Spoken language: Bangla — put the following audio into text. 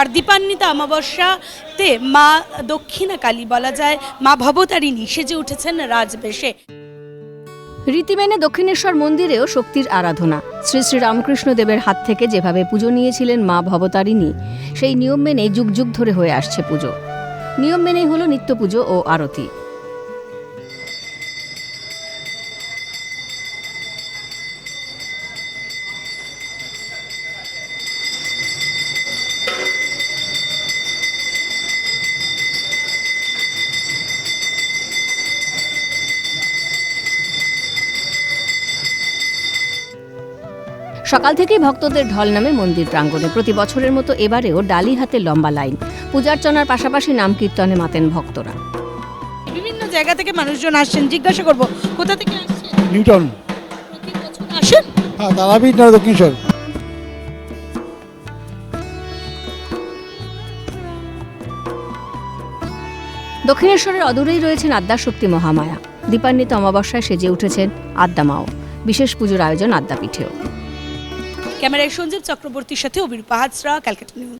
আর দীপান্বিতা অমাবস্যাতে মা দক্ষিণা কালী বলা যায় মা ভবতারিণী সেজে উঠেছেন রাজবেশে। রীতি মেনে দক্ষিণেশ্বর মন্দিরেও শক্তির আরাধনা। শ্রী শ্রী রামকৃষ্ণ দেবের হাত থেকে যেভাবে পুজো নিয়েছিলেন মা ভবতারিণী, সেই নিয়ম মেনে যুগ যুগ ধরে হয়ে আসছে পুজো। নিয়ম মেনেই হলো নিত্য পুজো ও আরতি। সকাল থেকেই ভক্তদের ঢল নামে মন্দির প্রাঙ্গণে। প্রতি বছরের মতো এবারেও ডালি হাতে লম্বা লাইন। পূজার্চনার পাশাপাশি নাম কীর্তনে মাতেন ভক্তরা। বিভিন্ন জায়গা থেকে মানুষজন আসছেন জিজ্ঞাসা করব কোথা থেকে আসছেন? নিউটন আসেন? হ্যাঁ তারাপীঠ না দক্ষিণেশ্বর দক্ষিণেশ্বরের অদূরেই রয়েছেন আদ্যাশক্তি মহামায়া। দীপান্বিত অমাবস্যায় সেজে উঠেছেন আদ্যামাও বিশেষ পুজোর আয়োজন আদ্যাপীঠেও। ক্যামেরায় সঞ্জীব চক্রবর্তীর সাথে অবিরূপা হাজরা ক্যালকাটা নিউজ।